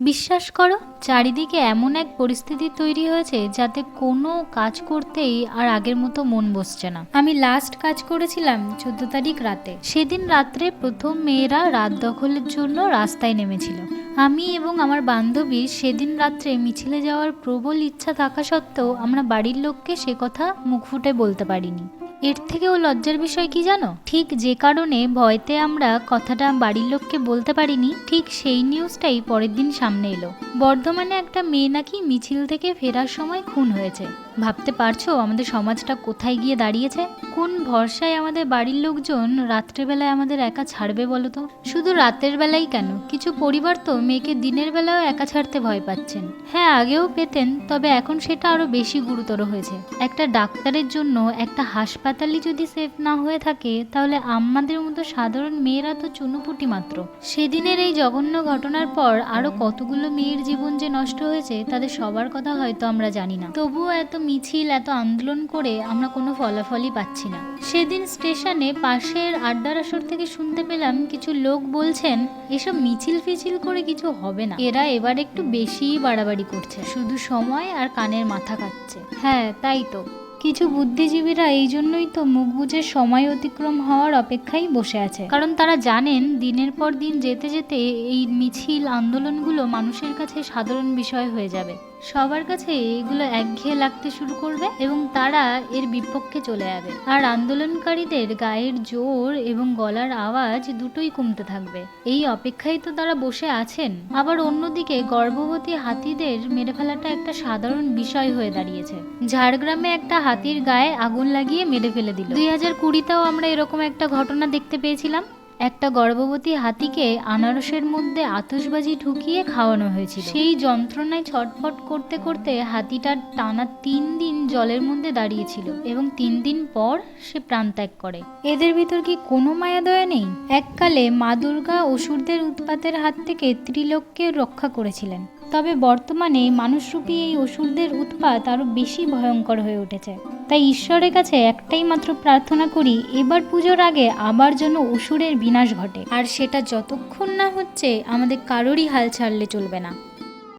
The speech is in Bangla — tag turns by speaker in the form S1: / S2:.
S1: বিশ্বাস করো, চারিদিকে এমন এক পরিস্থিতি তৈরি হয়েছে যাতে কোনো কাজ করতেই আর আগের মতো মন বসছে না। আমি লাস্ট কাজ করেছিলাম চোদ্দ তারিখ রাতে। সেদিন রাত্রে প্রথম মেয়েরা রাত দখলের জন্য রাস্তায় নেমেছিল। আমি এবং আমার বান্ধবীর সেদিন রাত্রে মিছিলে যাওয়ার প্রবল ইচ্ছা থাকা সত্ত্বেও আমরা বাড়ির লোককে সে কথা মুখ ফুটে বলতে পারিনি। এর থেকেও লজ্জার বিষয় কি জানো? ঠিক যে কারণে ভয়তে আমরা কথাটা বাড়ির লোককে বলতে পারিনি, ঠিক সেই নিউজটাই পরের দিন সামনে এলো। বর্ধমানে একটা মেয়ে নাকি মিছিল থেকে ফেরার সময় খুন হয়েছে। ভাবতে পারছ আমাদের সমাজটা কোথায় গিয়ে দাঁড়িয়েছে? কোন ভরসায় আমাদের বাড়ির লোকজন রাত্রেবেলায় আমাদের একা ছাড়বে বলো তো? শুধু রাতের বেলায় কেন? কিছু পরিবার তো মেয়েকে দিনের বেলাও একা ছাড়তে ভয় পাচ্ছেন। হ্যাঁ আগেও পেতেন, তবে এখন সেটা আরও বেশি গুরুতর হয়েছে। একটা ডাক্তারের জন্য একটা হাসপাতালই যদি সেফ না হয়ে থাকে, তাহলে আমাদের মতো সাধারণ মেয়েরা তো চুনুপুটি মাত্র। সেদিনের এই জঘন্য ঘটনার পর আরও কতগুলো মেয়ের জীবন যে নষ্ট হয়েছে, তাদের সবার কথা হয়তো আমরা জানি না। তবুও এত মিছিল, এত আন্দোলন করে আমরা কোনো ফলাফলই পাচ্ছি না। সেদিন স্টেশনে পাশের আড্ডার আসর থেকে শুনতে পেলাম, কিছু লোক বলছেন, এসব মিছিল ফিছিল করে কিছু হবে না। এরা এবার একটু বেশিই বাড়াবাড়ি করছে। শুধু সময় আর কানের মাথা খাচ্ছে। হ্যাঁ তাই তো। কিছু বুদ্ধিজীবীরা এই জন্যই তো মুখ বুঝে সময় অতিক্রম হওয়ার অপেক্ষায় বসে আছে। কারণ তারা জানেন, দিনের পর দিন যেতে যেতে এই মিছিল, আন্দোলনগুলো মানুষের কাছে সাধারণ বিষয় হয়ে যাবে। সবার কাছে এগুলো একঘেয়ে লাগতে শুরু করবে এবং তারা এর বিপক্ষে চলে যাবে। আর আন্দোলনকারীদের গায়ের জোর এবং গলার আওয়াজ দুটোই কমতে থাকবে। এই অপেক্ষায় তো তারা বসে আছেন। আবার অন্যদিকে গর্ভবতী হাতিদের মেরে ফেলাটা একটা সাধারণ বিষয় হয়ে দাঁড়িয়েছে। ঝাড়গ্রামে একটা হাতির গায়ে আগুন লাগিয়ে মেরে ফেলে দিল। দুই হাজার কুড়িতেও আমরা এরকম একটা ঘটনা দেখতে পেয়েছিলাম। একটা গর্ভবতী হাতিকে আনারসের মধ্যে আতশবাজি ঢুকিয়ে খাওয়ানো হয়েছিল। সেই যন্ত্রণায় ছটফট করতে করতে হাতিটা টানা তিন দিন জলের মধ্যে দাঁড়িয়েছিল এবং তিন দিন পর সে প্রাণত্যাগ করে। এদের ভিতর কি কোনো মায়া দয়া নেই? এককালে মা দুর্গা অসুরদের উৎপাতের হাত থেকে ত্রিলোককে রক্ষা করেছিলেন। তবে বর্তমানে মানুষরূপী এই অসুরদের উৎপাত আরও বেশি ভয়ঙ্কর হয়ে উঠেছে। তাই ঈশ্বরের কাছে একটাই মাত্র প্রার্থনা করি, এবার পুজোর আগে আবার যেন অসুরের বিনাশ ঘটে। আর সেটা যতক্ষণ না হচ্ছে, আমাদের কারোরই হাল ছাড়লে চলবে না।